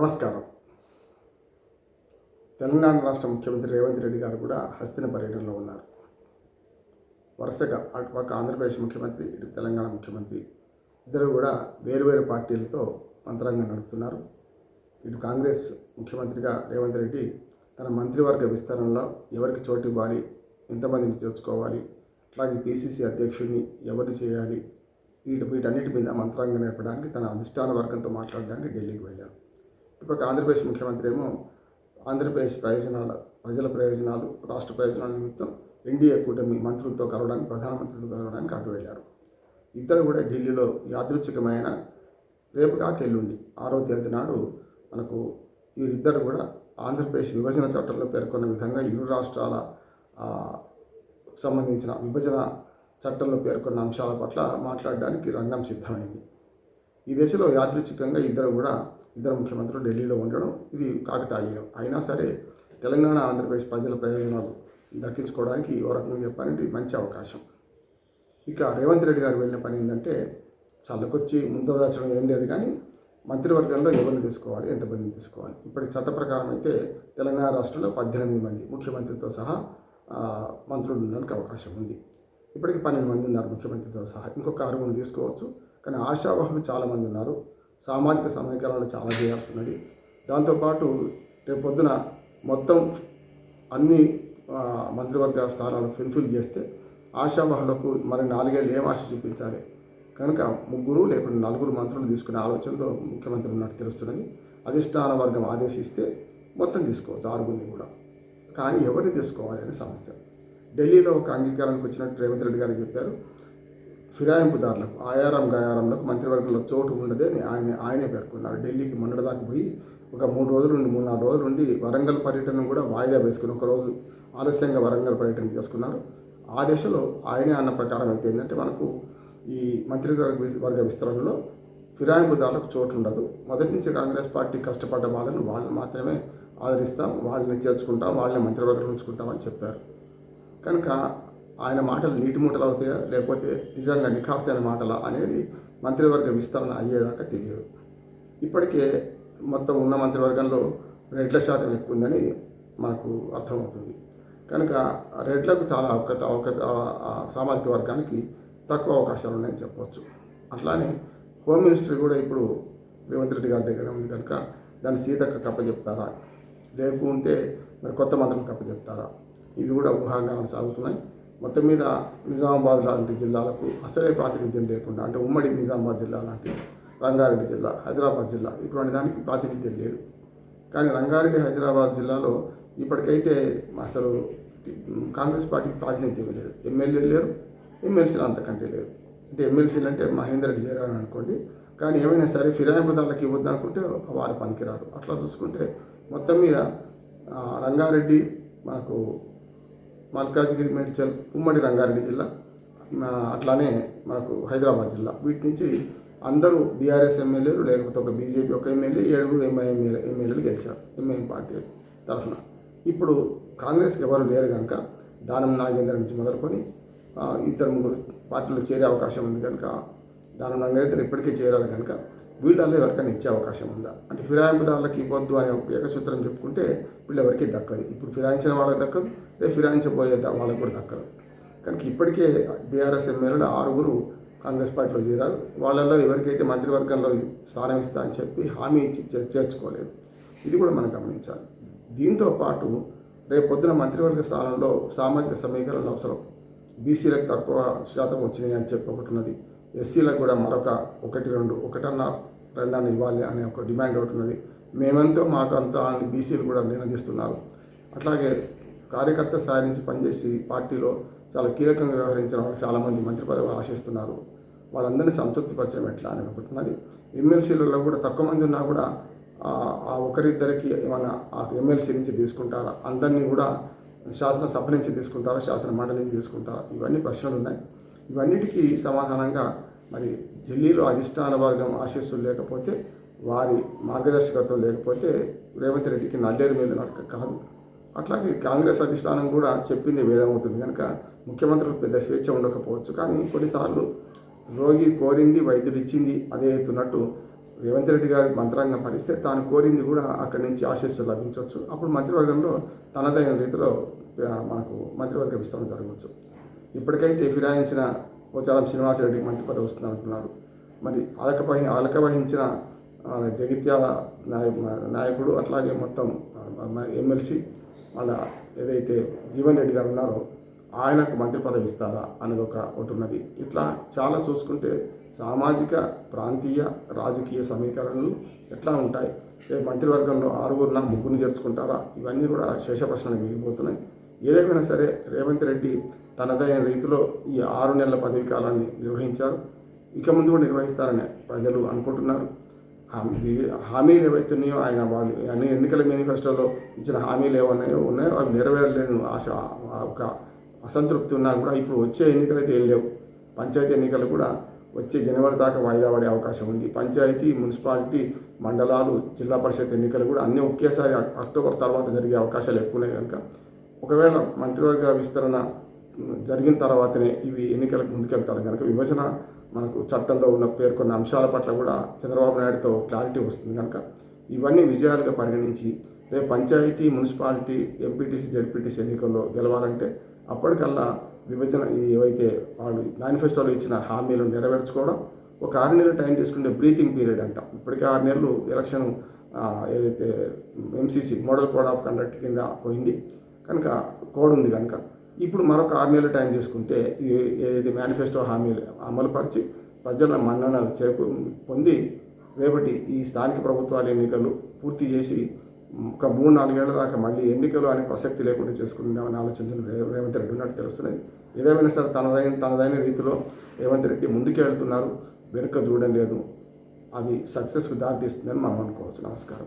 నమస్కారం. తెలంగాణ రాష్ట్ర ముఖ్యమంత్రి రేవంత్ రెడ్డి గారు కూడా హస్తిన పర్యటనలో ఉన్నారు. వరుసగా అటుపక్క ఆంధ్రప్రదేశ్ ముఖ్యమంత్రి ఇటు తెలంగాణ ముఖ్యమంత్రి ఇద్దరు కూడా వేరువేరు పార్టీలతో మంత్రాంగం నడుపుతున్నారు. ఇటు కాంగ్రెస్ ముఖ్యమంత్రిగా రేవంత్ రెడ్డి తన మంత్రివర్గ విస్తరణలో ఎవరికి చోటు ఇవ్వాలి ఎంతమందిని చేర్చుకోవాలి అట్లాగే పిసిసి అధ్యక్షుడిని ఎవరు చేయాలి వీటి వీటన్నిటి మీద మంత్రాంగం నేర్పడానికి తన అధిష్టాన వర్గంతో మాట్లాడడానికి ఢిల్లీకి వెళ్ళారు. ఇప్పుడు ఆంధ్రప్రదేశ్ ముఖ్యమంత్రి ఏమో ఆంధ్రప్రదేశ్ ప్రయోజనాల ప్రజల ప్రయోజనాలు రాష్ట్ర ప్రయోజనాల నిమిత్తం ఎన్డీఏ కూటమి మంత్రులతో కలవడానికి ప్రధానమంత్రులతో కలవడానికి అటు వెళ్ళారు. ఇద్దరు కూడా ఢిల్లీలో యాదృచ్ఛికమైన రేపు కాకెళ్ళుండి ఆరో తేదీ నాడు మనకు వీరిద్దరు కూడా ఆంధ్రప్రదేశ్ విభజన చట్టంలో పేర్కొన్న విధంగా ఇరు రాష్ట్రాల సంబంధించిన విభజన చట్టంలో పేర్కొన్న అంశాల పట్ల మాట్లాడడానికి రంగం సిద్ధమైంది. ఈ దశలో యాదృచ్ఛికంగా ఇద్దరు కూడా ఇద్దరు ముఖ్యమంత్రులు ఢిల్లీలో ఉండడం ఇది కాకతాళీయం. అయినా సరే తెలంగాణ ఆంధ్రప్రదేశ్ ప్రజల ప్రయోజనాలు దక్కించుకోవడానికి ఓ రకంగా చెప్పాలంటే ఇది మంచి అవకాశం. ఇక రేవంత్ రెడ్డి గారు వెళ్ళిన పని ఏంటంటే చల్లకొచ్చి ముందు దాచడం ఏం లేదు కానీ మంత్రివర్గంలో ఎవరిని తీసుకోవాలి ఎంతమందిని తీసుకోవాలి? ఇప్పటి చట్ట ప్రకారం అయితే తెలంగాణ రాష్ట్రంలో పద్దెనిమిది మంది ముఖ్యమంత్రితో సహా మంత్రులు ఉండడానికి అవకాశం ఉంది. ఇప్పటికి పన్నెండు మంది ఉన్నారు ముఖ్యమంత్రితో సహా. ఇంకొక ఆరుగురు తీసుకోవచ్చు. కానీ ఆశావాహులు చాలామంది ఉన్నారు. సామాజిక సమీకరణలు చాలా చేయాల్సి ఉన్నది దాంతోపాటు రేపు పొద్దున మొత్తం అన్ని మంత్రివర్గ స్థానాలు ఫిల్ఫిల్ చేస్తే ఆశావహులకు మరి నాలుగేళ్ళు ఏం ఆశ చూపించాలి? కనుక ముగ్గురు లేకుంటే నలుగురు మంత్రులు తీసుకునే ఆలోచనలో ముఖ్యమంత్రి ఉన్నట్టు తెలుస్తున్నది. అధిష్టాన వర్గం ఆదేశిస్తే మొత్తం తీసుకోవచ్చు ఆరుగురిని కూడా. కానీ ఎవరిని తీసుకోవాలి అనే సమస్య. ఢిల్లీలో ఒక అంగీకారానికి వచ్చినట్టు రేవంత్ రెడ్డి గారు చెప్పారు. ఫిరాయింపుదారులకు ఆయారం గాయారంలకు మంత్రివర్గంలో చోటు ఉండదని అని ఆయన ఆయనే పేర్కొన్నారు. ఢిల్లీకి మొన్నటిదాకా పోయి ఒక మూడు రోజులు ఉండి మూడు నాలుగు రోజులు ఉండి వరంగల్ పర్యటన కూడా వాయిదా వేసుకుని ఒకరోజు ఆలస్యంగా వరంగల్ పర్యటన చేసుకున్నారు ఆ దశలో ఆయనే అన్న ప్రకారం అయితే ఏంటంటే మనకు ఈ మంత్రివర్గ వర్గ విస్తరణలో ఫిరాయింపుదారులకు చోటు ఉండదు. మొదటి నుంచి కాంగ్రెస్ పార్టీ కష్టపడ్డ వాళ్ళని వాళ్ళని మాత్రమే ఆదరిస్తాం వాళ్ళని చేర్చుకుంటాం వాళ్ళని మంత్రివర్గం ఉంచుకుంటామని చెప్పారు. కనుక ఆయన మాటలు నీటి మూటలు అవుతాయా? లేకపోతే నిజంగా నిఖార్సైన మాటలా అనేది మంత్రివర్గ విస్తరణ అయ్యేదాకా తెలియదు. ఇప్పటికే మొత్తం ఉన్న మంత్రివర్గంలో రెడ్ల శాతం ఎక్కువ ఉందని మనకు అర్థమవుతుంది. కనుక రెడ్లకు చాలా అవకత అవకత సామాజిక వర్గానికి తక్కువ అవకాశాలు ఉన్నాయని చెప్పవచ్చు అట్లానే హోమ్ మినిస్టర్ కూడా ఇప్పుడు రేవంత్ రెడ్డి గారి దగ్గర ఉంది కనుక దాన్ని సీతక్క కప్పచెప్తారా లేకుంటే మరి కొత్త మంత్రులు కప్పచెప్తారా ఇవి కూడా ఊహాగానాలు సాగుతున్నాయి. మొత్తం మీద నిజామాబాద్ లాంటి జిల్లాలకు అసలే ప్రాతినిధ్యం లేకుండా అంటే ఉమ్మడి నిజామాబాద్ జిల్లా లాంటి రంగారెడ్డి జిల్లా హైదరాబాద్ జిల్లా ఇటువంటి దానికి ప్రాతినిధ్యం లేదు. కానీ రంగారెడ్డి హైదరాబాద్ జిల్లాలో ఇప్పటికైతే అసలు కాంగ్రెస్ పార్టీకి ప్రాతినిధ్యం లేదు. ఎమ్మెల్యేలు లేరు ఎమ్మెల్సీలు అంతకంటే లేరు. అంటే ఎమ్మెల్సీలు అంటే మహేందర్ రెడ్డి అనుకోండి. కానీ ఏమైనా సరే ఫిరాయింపుదారులకు ఇవ్వద్దు అనుకుంటే వారు పనికిరారు. అట్లా చూసుకుంటే మొత్తం మీద రంగారెడ్డి మనకు మల్కాజ్గిరి మేడ్చల్ ఉమ్మడి రంగారెడ్డి జిల్లా అట్లానే మనకు హైదరాబాద్ జిల్లా. వీటి నుంచి అందరూ బీఆర్ఎస్ ఎమ్మెల్యేలు లేకపోతే ఒక బీజేపీ ఒక ఎమ్మెల్యే ఏడుగురు ఎంఐఎం ఎమ్మెల్యేలు గెలిచారు ఎంఐఎం పార్టీ తరఫున. ఇప్పుడు కాంగ్రెస్కి ఎవరు లేరు కనుక దానం నాగేంద్ర నుంచి మొదలుకొని ఇద్దరు ముగ్గురు పార్టీలు చేరే అవకాశం ఉంది కనుక దానం నాగేంద్ర ఇప్పటికే చేరారు కనుక వీళ్ళల్లో ఎవరికైనా ఇచ్చే అవకాశం ఉందా? అంటే ఫిరాయింపుదారులకు ఇవ్వద్దు అనే ఒక ఏకసూత్రం చెప్పుకుంటే వీళ్ళు ఎవరికి దక్కదు. ఇప్పుడు ఫిరాయించిన వాళ్ళకి దక్కదు రేపు ఫిరాయించబోయే వాళ్ళకు వాళ్ళకి కూడా దక్కదు. కనుక ఇప్పటికే బీఆర్ఎస్ ఎమ్మెల్యేలు ఆరుగురు కాంగ్రెస్ పార్టీలో చేరారు. వాళ్ళల్లో ఎవరికైతే మంత్రివర్గంలో స్థానం ఇస్తా అని చెప్పి హామీ ఇచ్చి చేర్చుకోలేదు. ఇది కూడా మనం గమనించాలి. దీంతో పాటు రేపు పొద్దున మంత్రివర్గ స్థానంలో సామాజిక సమీకరణలు అవసరం. బీసీలకు తక్కువ శాతం వచ్చినాయి అని చెప్పి ఒకటి ఉన్నది. ఎస్సీలకు కూడా మరొక ఒకటి రెండు ఒకటన్నా రెండన్న ఇవ్వాలి అనే ఒక డిమాండ్ ఒకటి ఉన్నది. మేమెంతో మాకు అని బీసీలు కూడా నినదిస్తున్నారు. అట్లాగే కార్యకర్త స్థాయి నుంచి పనిచేసి పార్టీలో చాలా కీలకంగా వ్యవహరించిన వాళ్ళు చాలామంది మంత్రి పదవులు ఆశిస్తున్నారు. వాళ్ళందరినీ సంతృప్తిపరచడం ఎట్లా అని ఒకటి ఉన్నది ఎమ్మెల్సీలలో కూడా తక్కువ మంది ఉన్నా కూడా ఆ ఆ ఒకరిద్దరికి ఏమైనా ఆ ఎమ్మెల్సీ నుంచి తీసుకుంటారా? అందరినీ కూడా శాసనసభ నుంచి తీసుకుంటారా? శాసన మండలి నుంచి తీసుకుంటారా? ఇవన్నీ ప్రశ్నలు ఉన్నాయి. ఇవన్నిటికీ సమాధానంగా మరి ఢిల్లీలో అధిష్టాన వర్గం ఆశీస్సులు లేకపోతే వారి మార్గదర్శకత్వం లేకపోతే రేవంత్ రెడ్డికి నల్లేరు మీద నడక కాదు. అట్లాగే కాంగ్రెస్ అధిష్టానం కూడా చెప్పింది వేదమవుతుంది కనుక ముఖ్యమంత్రులకు పెద్ద స్వేచ్ఛ ఉండకపోవచ్చు. కానీ కొన్నిసార్లు రోగి కోరింది వైద్యుడు ఇచ్చింది అదే ఎత్తున్నట్టు రేవంత్ రెడ్డి గారి మంత్రాంగం పరిస్తే తాను కోరింది కూడా అక్కడి నుంచి ఆశీస్సులు లభించవచ్చు. అప్పుడు మంత్రివర్గంలో తనదైన రీతిలో మనకు మంత్రివర్గ విస్తరణ జరగవచ్చు. ఇప్పటికైతే ఫిరాయించిన పోచారం శ్రీనివాసరెడ్డికి మంత్రి పదవి వస్తుంది అంటున్నారు మరి అలక వహి వహించిన జగిత్యాల నాయ నాయకుడు అట్లాగే మొత్తం ఎమ్మెల్సీ వాళ్ళ ఏదైతే జీవన్ రెడ్డి గారు ఉన్నారో ఆయనకు మంత్రి పదవి ఇస్తారా అనేది ఒక ఒకటి ఉన్నది. ఇట్లా చాలా చూసుకుంటే సామాజిక ప్రాంతీయ రాజకీయ సమీకరణలు ఎట్లా ఉంటాయి? మంత్రివర్గంలో ఆరుగురున ముగ్గురిని చేర్చుకుంటారా? ఇవన్నీ కూడా శేష ప్రశ్నలు మిగిలిపోతున్నాయి. ఏదేమైనా సరే రేవంత్ రెడ్డి తనదైన రీతిలో ఈ ఆరు నెలల పదవి కాలాన్ని నిర్వహించారు. ఇక ముందు కూడా నిర్వహిస్తారని ప్రజలు అనుకుంటున్నారు. హామీ హామీలు ఏవైతే ఉన్నాయో ఆయన వాళ్ళు అన్ని ఎన్నికల మేనిఫెస్టోలో ఇచ్చిన హామీలు ఏమన్నాయో ఉన్నాయో అవి నెరవేరలేదు ఆశ ఒక అసంతృప్తి ఉన్నా కూడా ఇప్పుడు వచ్చే ఎన్నికలు అయితే ఏం లేవు. పంచాయతీ ఎన్నికలు కూడా వచ్చే జనవరి దాకా వాయిదా పడే అవకాశం ఉంది. పంచాయతీ మున్సిపాలిటీ మండలాలు జిల్లా పరిషత్ ఎన్నికలు కూడా అన్నీ ఒకేసారి అక్టోబర్ తర్వాత జరిగే అవకాశాలు ఎక్కువ ఉన్నాయి కనుక ఒకవేళ మంత్రివర్గ విస్తరణ జరిగిన తర్వాతనే ఇవి ఎన్నికలకు ముందుకెళ్తారు కనుక విభజన మనకు చట్టంలో ఉన్న పేర్కొన్న అంశాల పట్ల కూడా చంద్రబాబు నాయుడుతో క్లారిటీ వస్తుంది కనుక ఇవన్నీ విజయాలుగా పరిగణించి రేపు పంచాయతీ మున్సిపాలిటీ ఎంపీటీసీ జడ్పీటీసీ ఎన్నికల్లో గెలవాలంటే అప్పటికల్లా విభజన ఏవైతే వాళ్ళు మేనిఫెస్టోలో ఇచ్చిన హామీలు నెరవేర్చుకోవడం ఒక ఆరు నెలలు టైం తీసుకుంటే బ్రీతింగ్ పీరియడ్ అంట. ఇప్పటికే ఆరు నెలలు ఎలక్షన్ ఏదైతే MCC model code of conduct కింద పోయింది. కనుక కోడ్ ఉంది కనుక ఇప్పుడు మరొక ఆరు నెలల టైం తీసుకుంటే ఏదైతే మేనిఫెస్టో హామీలు అమలుపరిచి ప్రజల మన్ననలు చేకు పొంది రేపటి ఈ స్థానిక ప్రభుత్వాల ఎన్నికలు పూర్తి చేసి ఒక మూడు నాలుగేళ్ళ దాకా మళ్ళీ ఎన్నికలు అనే ప్రసక్తి లేకుండా చేసుకుందామని ఆలోచించిన రేవంత్ రెడ్డి ఉన్నట్టు తెలుస్తున్నది. ఏదేమైనా సరే తనదైన తనదైన రీతిలో రేవంత్ రెడ్డి ముందుకు వెళ్తున్నారు. వెనుక చూడడం లేదు. అది సక్సెస్కి దారితీస్తుందని మనం అనుకోవచ్చు. నమస్కారం.